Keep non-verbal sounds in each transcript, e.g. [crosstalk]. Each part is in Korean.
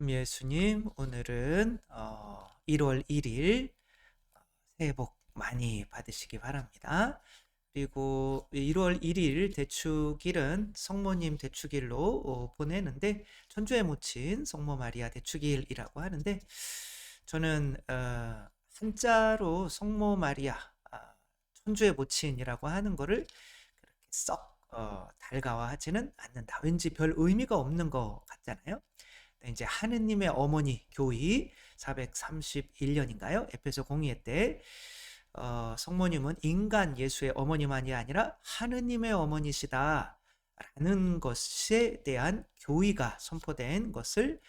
예수님, 오늘은 어, 1월 1일 새해 복 많이 받으시기 바랍니다. 그리고 1월 1일 대축일은 성모님 대축일로 어, 보내는데 천주에 묻힌 성모 마리아 대축일이라고 하는데 저는 어, 한자로 성모 마리아 아, 천주에 묻힌이라고 하는 거를 그렇게 썩 어, 달가워하지는 않는다. 왠지 별 의미가 없는 것 같잖아요. 네, 이제 하느님의 어머니 교의 431년인가요? 에페소 공의회 때 어, 성모님은 인간 예수의 어머니만이 아니라 하느님의 어머니시다. 라는 것에 대한 교의가 선포된 것을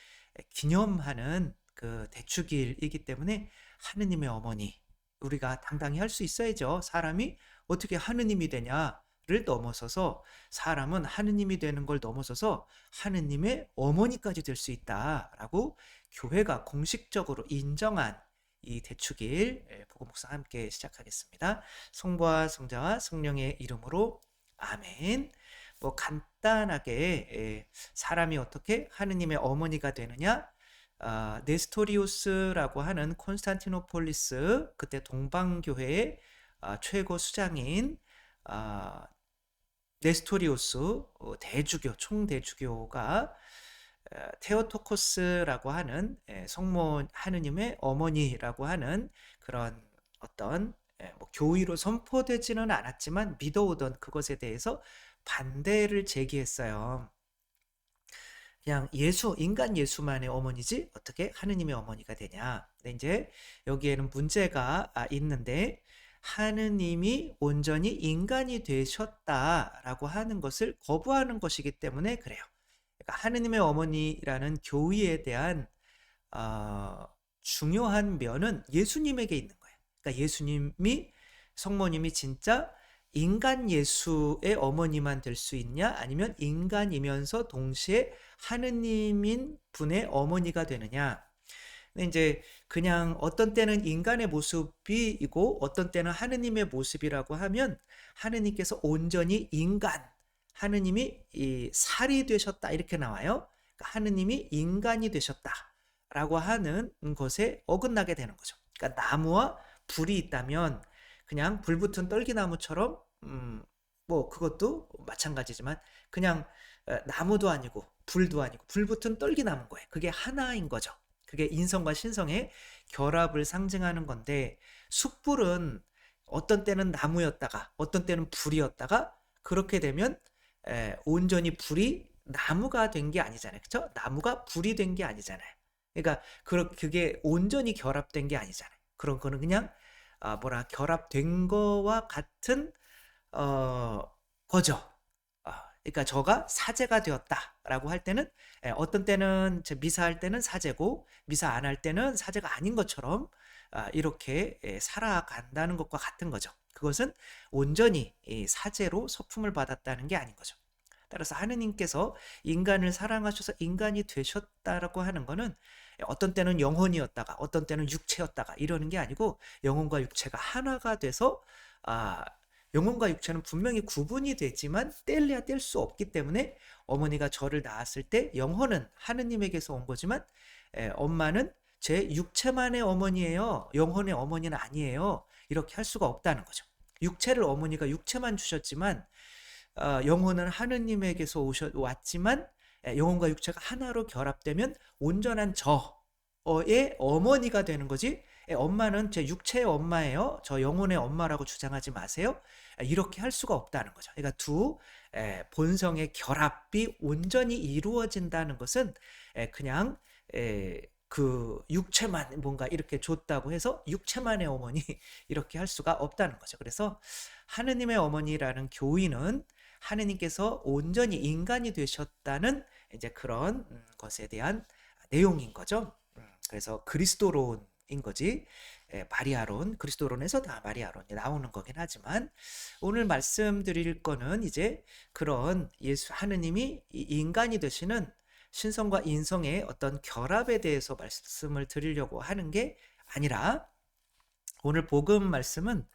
기념하는 그 대축일이기 때문에 하느님의 어머니 우리가 당당히 할 수 있어야죠. 사람이 어떻게 하느님이 되냐? 를 넘어서서 사람은 하느님이 되는 걸 넘어서서 하느님의 어머니까지 될 수 있다라고 교회가 공식적으로 인정한 이 대축일 예, 복음 목사 함께 시작하겠습니다. 성부와 성자와 성령의 이름으로 아멘. 뭐 간단하게 예, 사람이 어떻게 하느님의 어머니가 되느냐? 아, 네스토리우스라고 하는 콘스탄티노폴리스 그때 동방교회의 아, 최고 수장인 아, 네스토리우스 어, 대주교 총대주교가 어, 테오토코스라고 하는 예, 성모 하느님의 어머니라고 하는 그런 어떤 예, 뭐 교의로 선포되지는 않았지만 믿어오던 그것에 대해서 반대를 제기했어요. 그냥 예수, 인간 예수만의 어머니지 어떻게 하느님의 어머니가 되냐. 근데 이제 여기에는 문제가 아, 있는데 하느님이 온전히 인간이 되셨다라고 하는 것을 거부하는 것이기 때문에 그래요. 그러니까 하느님의 어머니라는 교의에 대한 어, 중요한 면은 예수님에게 있는 거예요. 그러니까 예수님이 성모님이 진짜 인간 예수의 어머니만 될 수 있냐? 아니면 인간이면서 동시에 하느님인 분의 어머니가 되느냐? 이제 그냥 어떤 때는 인간의 모습이고 어떤 때는 하느님의 모습이라고 하면 하느님께서 온전히 인간, 하느님이 이 살이 되셨다 이렇게 나와요. 그러니까 하느님이 인간이 되셨다라고 하는 것에 어긋나게 되는 거죠. 그러니까 나무와 불이 있다면 그냥 불 붙은 떨기나무처럼 음, 뭐 그것도 마찬가지지만 그냥 어, 나무도 아니고 불도 아니고 불 붙은 떨기나무인 거예요. 그게 하나인 거죠. 그게 인성과 신성의 결합을 상징하는 건데 숯불은 어떤 때는 나무였다가 어떤 때는 불이었다가 그렇게 되면 에, 온전히 불이 나무가 된 게 아니잖아요. 그렇죠? 나무가 불이 된 게 아니잖아요. 그러니까 그, 그게 온전히 결합된 게 아니잖아요. 그런 거는 그냥 아, 뭐라 결합된 거와 같은 어, 거죠. 그러니까 저가 사제가 되었다라고 할 때는 예, 어떤 때는 미사할 때는 사제고 미사 안 할 때는 사제가 아닌 것처럼 아, 이렇게 예, 살아간다는 것과 같은 거죠. 그것은 온전히 사제로 소품을 받았다는 게 아닌 거죠. 따라서 하느님께서 인간을 사랑하셔서 인간이 되셨다라고 하는 거는 어떤 때는 영혼이었다가 어떤 때는 육체였다가 이러는 게 아니고 영혼과 육체가 하나가 돼서 아 영혼과 육체는 분명히 구분이 되지만 뗄래야 뗄 수 없기 때문에 어머니가 저를 낳았을 때 영혼은 하느님에게서 온 거지만 에, 엄마는 제 육체만의 어머니예요. 영혼의 어머니는 아니에요. 이렇게 할 수가 없다는 거죠. 육체를 어머니가 육체만 주셨지만 어, 영혼은 하느님에게서 오셨 왔지만 에, 영혼과 육체가 하나로 결합되면 온전한 저의 어머니가 되는 거지. 에, 엄마는 제 육체의 엄마예요. 저 영혼의 엄마라고 주장하지 마세요. 이렇게 할 수가 없다는 거죠. 그러니까 두 본성의 결합이 온전히 이루어진다는 것은 그냥 그 육체만 뭔가 이렇게 줬다고 해서 육체만의 어머니 [laughs] 이렇게 할 수가 없다는 거죠. 그래서 하느님의 어머니라는 교인은 하느님께서 온전히 인간이 되셨다는 이제 그런 음, 것에 대한 내용인 거죠. 음, 그래서 그리스도론 인 거지. 예, 마리아론, 그리스도론에서 다 마리아론이 나오는 거긴 하지만 오늘 말씀드릴 거는 이제 그런 예수 하느님이 인간이 되시는 신성과 인성의 어떤 결합에 대해서 말씀을 드리려고 하는 게 아니라 오늘 복음 말씀은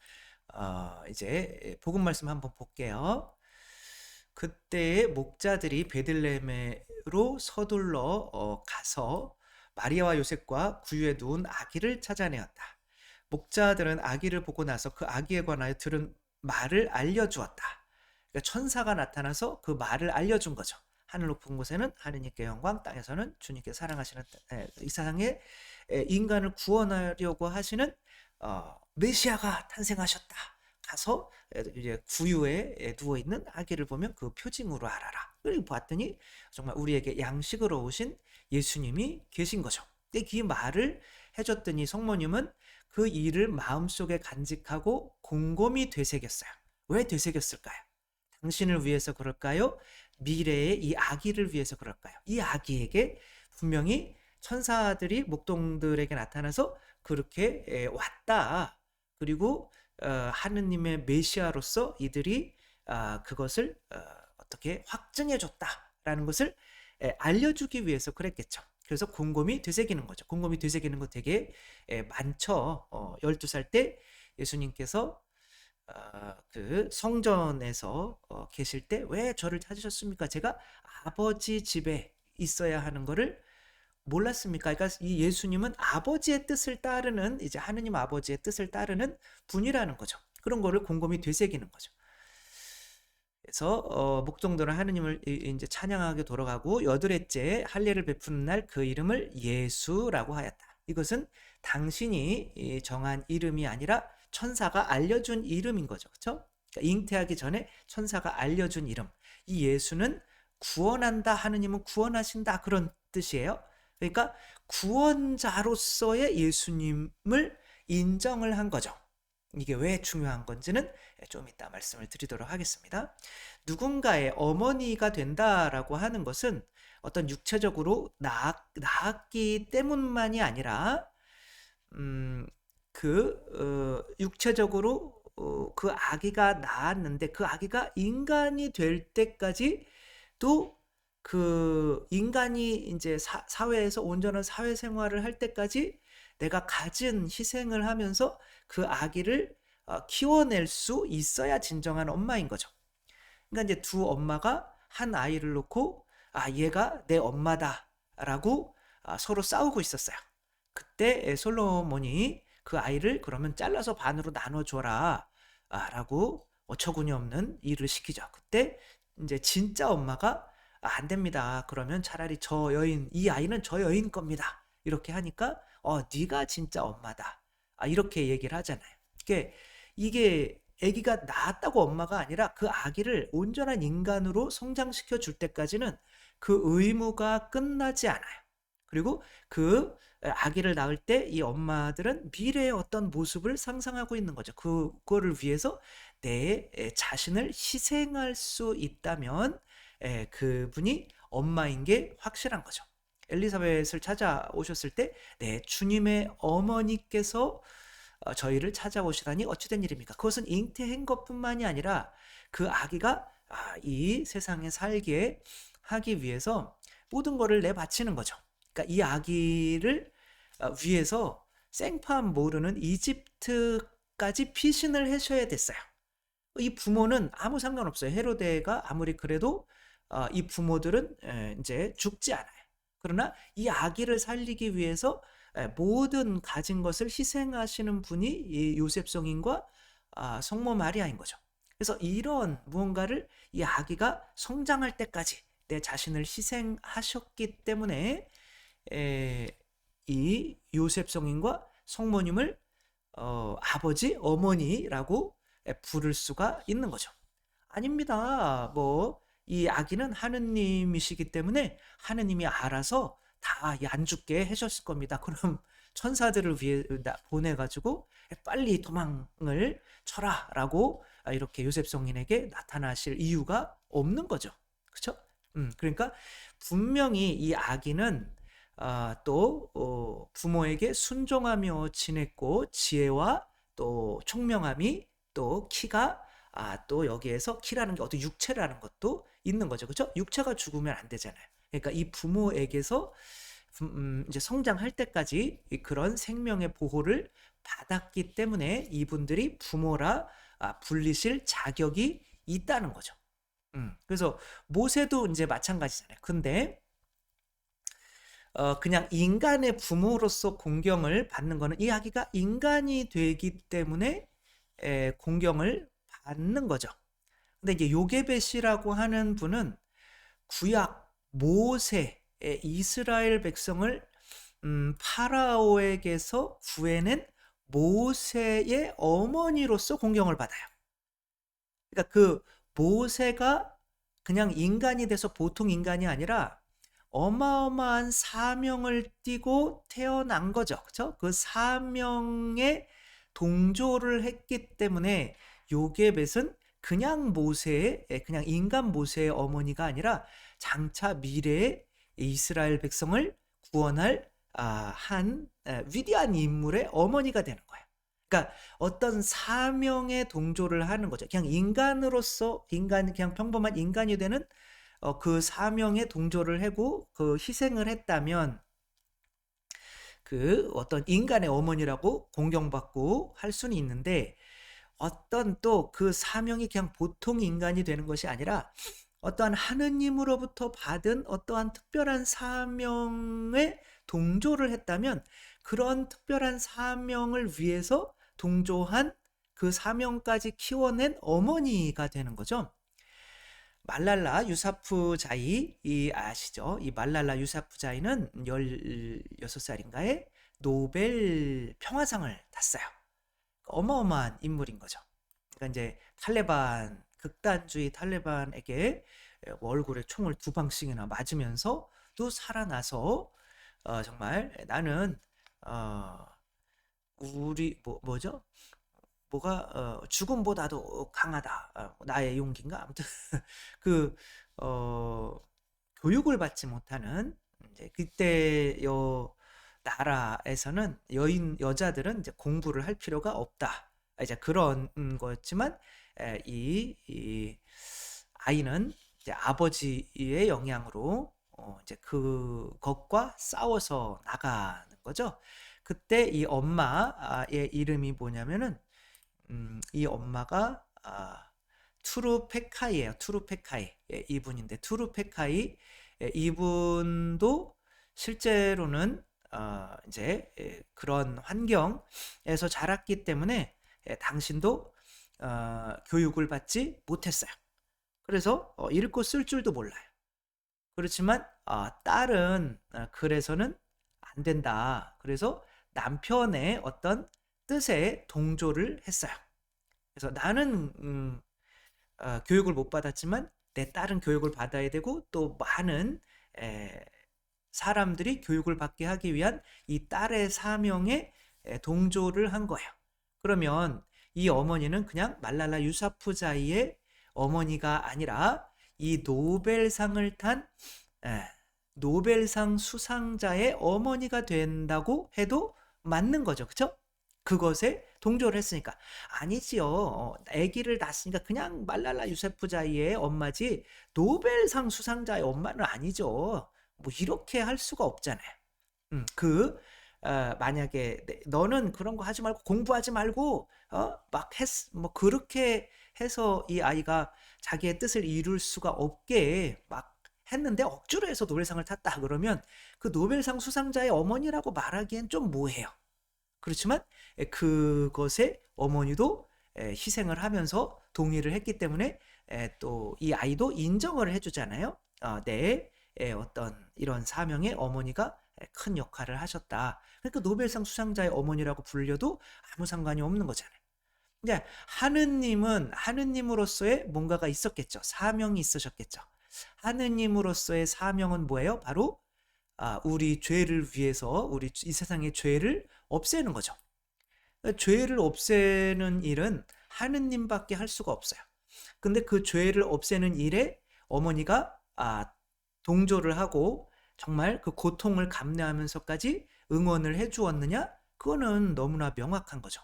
어 이제 복음 말씀 한번 볼게요. 그때 목자들이 베들레헴으로 서둘러 어 가서 마리아와 요셉과 구유에 누운 아기를 찾아내었다. 목자들은 아기를 보고 나서 그 아기에 관하여 들은 말을 알려주었다. 그러니까 천사가 나타나서 그 말을 알려준 거죠. 하늘 높은 곳에는 하느님께 영광, 땅에서는 주님께 사랑하시는 에, 이 세상에 에, 인간을 구원하려고 하시는 어, 메시아가 탄생하셨다. 가서 에, 이제 구유에 에, 누워 있는 아기를 보면 그 표징으로 알아라. 그리고 봤더니 정말 우리에게 양식으로 오신 예수님이 계신 거죠. 근데 그 말을 해줬더니 성모님은 그 일을 마음속에 간직하고 곰곰이 되새겼어요. 왜 되새겼을까요? 당신을 위해서 그럴까요? 미래의 이 아기를 위해서 그럴까요? 이 아기에게 분명히 천사들이 목동들에게 나타나서 그렇게 에, 왔다. 그리고 어, 하느님의 메시아로서 이들이 아, 그것을 어, 어떻게 확증해 줬다라는 것을 에, 알려주기 위해서 그랬겠죠. 그래서 곰곰이 되새기는 거죠. 곰곰이 되새기는 거 되게 에, 많죠. 어, 12살 때 예수님께서 어, 그 성전에서 어, 계실 때 왜 저를 찾으셨습니까? 제가 아버지 집에 있어야 하는 거를 몰랐습니까? 그러니까 이 예수님은 아버지의 뜻을 따르는 이제 하느님 아버지의 뜻을 따르는 분이라는 거죠. 그런 거를 곰곰이 되새기는 거죠. 그래서 어, 목동들은 하느님을 이- 이제 찬양하게 돌아가고 여드레째 할례를 베푸는 날 그 이름을 예수라고 하였다. 이것은 당신이 이 정한 이름이 아니라 천사가 알려준 이름인 거죠. 그렇죠? 그러니까 잉태하기 전에 천사가 알려준 이름. 이 예수는 구원한다. 하느님은 구원하신다. 그런 뜻이에요. 그러니까 구원자로서의 예수님을 인정을 한 거죠. 이게 왜 중요한 건지는 좀 이따 말씀을 드리도록 하겠습니다. 누군가의 어머니가 된다라고 하는 것은 어떤 육체적으로 낳았, 낳았기 때문만이 아니라, 음, 그, 어, 육체적으로 어, 그 아기가 낳았는데 그 아기가 인간이 될 때까지 또그 인간이 이제 사, 사회에서 온전한 사회 생활을 할 때까지 내가 갖은 희생을 하면서 그 아기를 어, 키워낼 수 있어야 진정한 엄마인 거죠. 그러니까 이제 두 엄마가 한 아이를 놓고 아 얘가 내 엄마다라고 아, 서로 싸우고 있었어요. 그때 솔로몬이 그 아이를 그러면 잘라서 반으로 나눠줘라 아, 라고 어처구니 없는 일을 시키죠. 그때 이제 진짜 엄마가 아, 안 됩니다. 그러면 차라리 저 여인 이 아이는 저 여인 겁니다. 이렇게 하니까 어 네가 진짜 엄마다. 아 이렇게 얘기를 하잖아요. 이게 이게 아기가 낳았다고 엄마가 아니라 그 아기를 온전한 인간으로 성장시켜 줄 때까지는 그 의무가 끝나지 않아요. 그리고 그 아기를 낳을 때 이 엄마들은 미래의 어떤 모습을 상상하고 있는 거죠. 그거를 위해서 내 자신을 희생할 수 있다면 에, 그분이 엄마인 게 확실한 거죠. 엘리사벳을 찾아오셨을 때, 네, 주님의 어머니께서 어, 저희를 찾아오시다니 어찌된 일입니까? 그것은 잉태한 것뿐만이 아니라 그 아기가 아, 이 세상에 살게 하기 위해서 모든 것을 내바치는 거죠. 그러니까 이 아기를 어, 위해서 생판 모르는 이집트까지 피신을 하셔야 됐어요. 이 부모는 아무 상관없어요. 헤로데가 아무리 그래도 어, 이 부모들은 에, 이제 죽지 않아요. 그러나 이 아기를 살리기 위해서 에, 모든 가진 것을 희생하시는 분이 이 요셉 성인과 아, 성모 마리아인 거죠. 그래서 이런 무언가를 이 아기가 성장할 때까지 내 자신을 희생하셨기 때문에 에, 이 요셉 성인과 성모님을 어, 아버지, 어머니라고 에, 부를 수가 있는 거죠. 아닙니다. 뭐 이 아기는 하느님이시기 때문에 하느님이 알아서 다 안 죽게 해줬을 겁니다. [laughs] 그럼 천사들을 위해 나- 보내가지고 빨리 도망을 쳐라라고 이렇게 요셉 성인에게 나타나실 이유가 없는 거죠. 그렇죠? 음, 그러니까 분명히 이 아기는 아, 또 어, 부모에게 순종하며 지냈고 지혜와 또 총명함이 또 키가 아, 또 여기에서 키라는 게 어떤 육체라는 것도 있는 거죠. 그렇죠? 육체가 죽으면 안 되잖아요. 그러니까 이 부모에게서 음, 이제 성장할 때까지 이 그런 생명의 보호를 받았기 때문에 이분들이 부모라 아, 불리실 자격이 있다는 거죠. 음, 그래서 모세도 이제 마찬가지잖아요. 근데 어, 그냥 인간의 부모로서 공경을 받는 거는 이 아기가 인간이 되기 때문에 에, 공경을 받는 거죠. 근데 이제 요게벳이라고 하는 분은 구약 모세 이스라엘 백성을 음, 파라오에게서 구해낸 모세의 어머니로서 공경을 받아요. 그러니까 그 모세가 그냥 인간이 돼서 보통 인간이 아니라 어마어마한 사명을 띠고 태어난 거죠. 그렇죠? 그 사명에 동조를 했기 때문에 요게벳은 그냥 모세의 그냥 인간 모세의 어머니가 아니라 장차 미래의 이스라엘 백성을 구원할 아, 한 위대한 인물의 어머니가 되는 거예요. 그러니까 어떤 사명에 동조를 하는 거죠. 그냥 인간으로서 인간 그냥 평범한 인간이 되는 어, 그 사명에 동조를 하고 그 희생을 했다면 그 어떤 인간의 어머니라고 공경받고 할 수는 있는데 어떤 또 그 사명이 그냥 보통 인간이 되는 것이 아니라 어떠한 하느님으로부터 받은 어떠한 특별한 사명에 동조를 했다면 그런 특별한 사명을 위해서 동조한 그 사명까지 키워낸 어머니가 되는 거죠. 말랄라 유사프 자이 이 아시죠? 이 말랄라 유사프 자이는 16살인가에 노벨 평화상을 탔어요. 어마어마한 인물인 거죠. 그러니까 이제 탈레반 극단주의 탈레반에게 얼굴에 총을 두 방씩이나 맞으면서 또 살아나서 어, 정말 나는 어, 우리 뭐 뭐죠? 뭐가 어, 죽음보다도 강하다. 어, 나의 용기인가? 아무튼 [laughs] 그 어, 교육을 받지 못하는 이제 그때 요 나라에서는 여인 여자들은 이제 공부를 할 필요가 없다. 이제 그런 거였지만 에, 이, 이 아이는 이제 아버지의 영향으로 어, 이제 그것과 싸워서 나가는 거죠. 그때 이 엄마의 이름이 뭐냐면은 음, 이 엄마가 아, 투루페카이예요. 투루페카이 예, 이분인데 투루페카이 예, 이분도 실제로는 어, 이제 예, 그런 환경에서 자랐기 때문에 예, 당신도 어, 교육을 받지 못했어요. 그래서 어, 읽고 쓸 줄도 몰라요. 그렇지만 어, 딸은 어, 그래서는 안 된다. 그래서 남편의 어떤 뜻에 동조를 했어요. 그래서 나는 음, 어, 교육을 못 받았지만 내 딸은 교육을 받아야 되고 또 많은 에, 사람들이 교육을 받게 하기 위한 이 딸의 사명에 에, 동조를 한 거예요. 그러면 이 어머니는 그냥 말랄라 유사푸자이의 어머니가 아니라 이 노벨상을 탄 에, 노벨상 수상자의 어머니가 된다고 해도 맞는 거죠. 그쵸? 그것에 동조를 했으니까 아니지요. 어, 아기를 낳았으니까 그냥 말랄라 유세프자이의 엄마지 노벨상 수상자의 엄마는 아니죠. 뭐 이렇게 할 수가 없잖아요. 음, 그 어, 만약에 네, 너는 그런 거 하지 말고 공부하지 말고 어, 막 했, 뭐 그렇게 해서 이 아이가 자기의 뜻을 이룰 수가 없게 막 했는데 억지로 해서 노벨상을 탔다 그러면 그 노벨상 수상자의 어머니라고 말하기엔 좀 뭐해요. 그렇지만 그것에 어머니도 희생을 하면서 동의를 했기 때문에 또 이 아이도 인정을 해주잖아요. 어, 내 어떤 이런 사명에 어머니가 큰 역할을 하셨다. 그러니까 노벨상 수상자의 어머니라고 불려도 아무 상관이 없는 거잖아요. 이제 하느님은 하느님으로서의 뭔가가 있었겠죠. 사명이 있으셨겠죠. 하느님으로서의 사명은 뭐예요? 바로 아, 우리 죄를 위해서 우리 이 세상의 죄를 없애는 거죠. 그러니까 죄를 없애는 일은 하느님밖에 할 수가 없어요. 근데 그 죄를 없애는 일에 어머니가 아, 동조를 하고 정말 그 고통을 감내하면서까지 응원을 해 주었느냐? 그거는 너무나 명확한 거죠.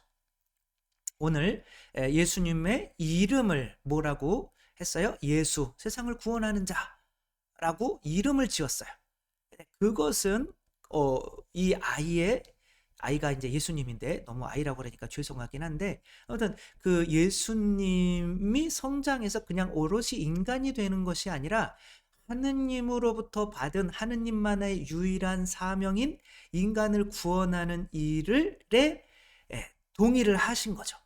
오늘 예수님의 이름을 뭐라고 했어요? 예수, 세상을 구원하는 자라고 이름을 지었어요. 그것은 어, 이 아이의 아이가 이제 예수님인데 너무 아이라고 그러니까 죄송하긴 한데 아무튼 그 예수님이 성장해서 그냥 오롯이 인간이 되는 것이 아니라 하느님으로부터 받은 하느님만의 유일한 사명인 인간을 구원하는 일을 에 예, 동의를 하신 거죠.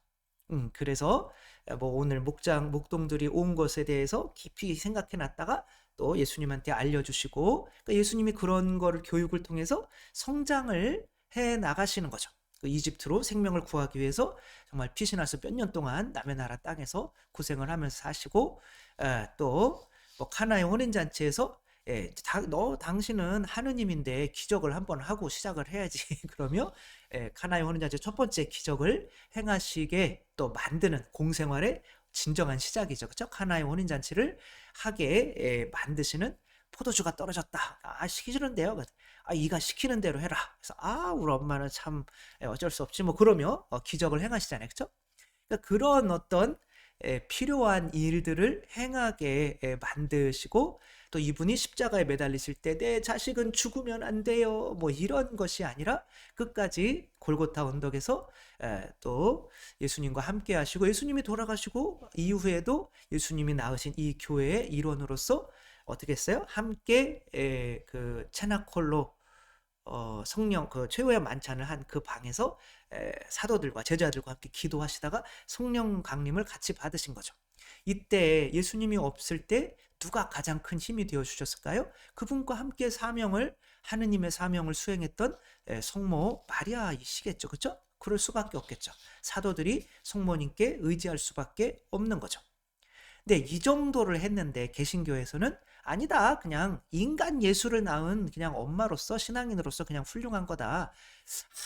음, 그래서 뭐 오늘 목장 목동들이 온 것에 대해서 깊이 생각해 놨다가 또 예수님한테 알려주시고 그러니까 예수님이 그런 거를 교육을 통해서 성장을 해 나가시는 거죠. 그 이집트로 생명을 구하기 위해서 정말 피신해서 몇 년 동안 남의 나라 땅에서 고생을 하면서 사시고 또 뭐 카나의 혼인 잔치에서 예, 다, 너 당신은 하느님인데 기적을 한번 하고 시작을 해야지 [laughs] 그러며 예, 카나의 혼인 잔치 첫 번째 기적을 행하시게 또 만드는 공생활의 진정한 시작이죠. 그렇죠? 카나의 혼인 잔치를 하게 예, 만드시는 포도주가 떨어졌다. 아 시키 싫은데요. 아 이가 시키는 대로 해라. 그래서 아 우리 엄마는 참 예, 어쩔 수 없지 뭐 그러며 어, 기적을 행하시잖아요. 그렇죠? 그러니까 그런 어떤 예, 필요한 일들을 행하게 예, 만드시고 또 이분이 십자가에 매달리실 때 내 자식은 죽으면 안 돼요. 뭐 이런 것이 아니라 끝까지 골고타 언덕에서 또 예수님과 함께 하시고 예수님이 돌아가시고 이후에도 예수님이 낳으신 이 교회의 일원으로서 어떻게 했어요? 함께 그 체나콜로 어, 성령 그 최후의 만찬을 한 그 방에서 에, 사도들과 제자들과 함께 기도하시다가 성령 강림을 같이 받으신 거죠. 이때 예수님이 없을 때 누가 가장 큰 힘이 되어 주셨을까요? 그분과 함께 사명을 하느님의 사명을 수행했던 에, 성모 마리아이시겠죠. 그렇죠? 그럴 수밖에 없겠죠. 사도들이 성모님께 의지할 수밖에 없는 거죠. 근데 이 정도를 했는데 개신교에서는 아니다. 그냥 인간 예수를 낳은 그냥 엄마로서 신앙인으로서 그냥 훌륭한 거다.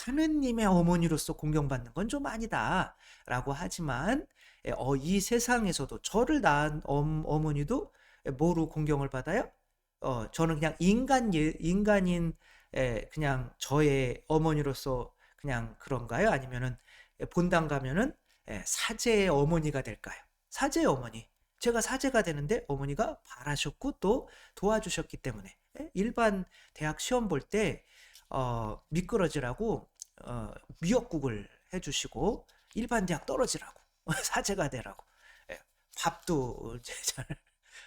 하느님의 어머니로서 공경받는 건 좀 아니다. 라고 하지만 예, 어, 이 세상에서도 저를 낳은 엄, 어머니도 뭐로 공경을 받아요? 어, 저는 그냥 인간 예, 인간인 에, 그냥 저의 어머니로서 그냥 그런가요? 아니면은 본당 가면은 에, 사제의 어머니가 될까요? 사제의 어머니. 제가 사제가 되는데 어머니가 바라셨고 또 도와주셨기 때문에 예? 일반 대학 시험 볼 때 어, 미끄러지라고 어, 미역국을 해주시고 일반 대학 떨어지라고 [laughs] 사제가 되라고 예, 밥도 [laughs] 잘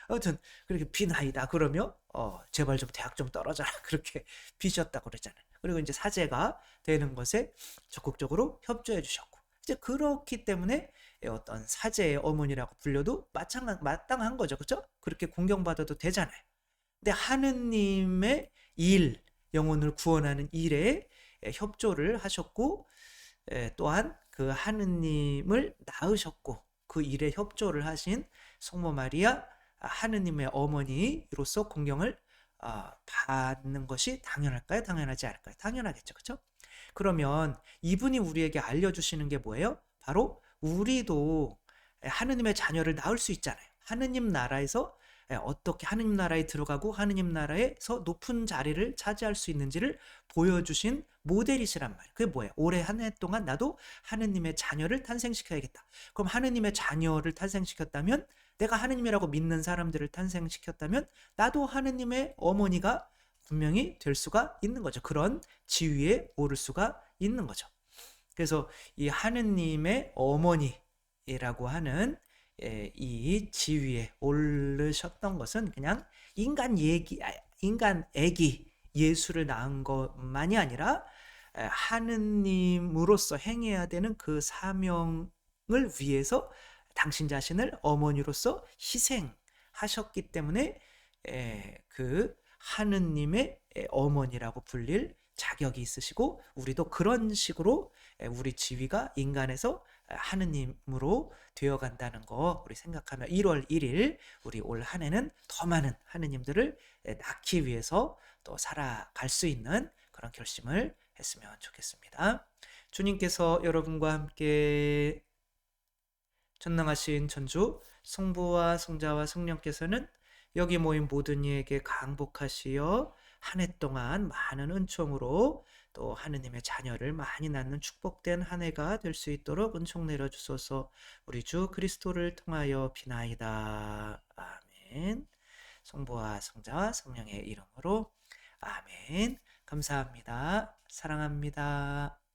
아무튼 그렇게 비나이다 그러며 어, 제발 좀 대학 좀 떨어져라 [laughs] 그렇게 비셨다고 그러잖아요. 그리고 이제 사제가 되는 것에 적극적으로 협조해 주셨고 이제 그렇기 때문에 어떤 사제의 어머니라고 불려도 마땅한, 마땅한 거죠. 그렇죠? 그렇게 공경받아도 되잖아요. 근데 하느님의 일, 영혼을 구원하는 일에 협조를 하셨고 또한 그 하느님을 낳으셨고 그 일에 협조를 하신 성모 마리아 하느님의 어머니로서 공경을 아, 받는 것이 당연할까요? 당연하지 않을까요? 당연하겠죠. 그렇죠? 그러면 이분이 우리에게 알려주시는 게 뭐예요? 바로 우리도 하느님의 자녀를 낳을 수 있잖아요. 하느님 나라에서 어떻게 하느님 나라에 들어가고 하느님 나라에서 높은 자리를 차지할 수 있는지를 보여주신 모델이시란 말이에요. 그게 뭐예요? 올해 한 해 동안 나도 하느님의 자녀를 탄생시켜야겠다. 그럼 하느님의 자녀를 탄생시켰다면 내가 하느님이라고 믿는 사람들을 탄생시켰다면 나도 하느님의 어머니가 분명히 될 수가 있는 거죠. 그런 지위에 오를 수가 있는 거죠. 그래서 이 하느님의 어머니라고 하는 예, 이 지위에 오르셨던 것은 그냥 인간 얘기, 아, 인간 애기 예수를 낳은 것만이 아니라 하느님으로서 행해야 되는 그 사명을 위해서 당신 자신을 어머니로서 희생하셨기 때문에 그 하느님의 어머니라고 불릴 자격이 있으시고 우리도 그런 식으로 우리 지위가 인간에서 하느님으로 되어 간다는 거 우리 생각하며 1월 1일 우리 올 한 해는 더 많은 하느님들을 낳기 위해서 또 살아갈 수 있는 그런 결심을 했으면 좋겠습니다. 주님께서 여러분과 함께 전능하신 전주 성부와 성자와 성령께서는 여기 모인 모든 이에게 강복하시어 한 해 동안 많은 은총으로 또 하느님의 자녀를 많이 낳는 축복된 한 해가 될 수 있도록 은총 내려 주소서. 우리 주 그리스도를 통하여 비나이다. 아멘. 성부와 성자와 성령의 이름으로 아멘. 감사합니다. 사랑합니다.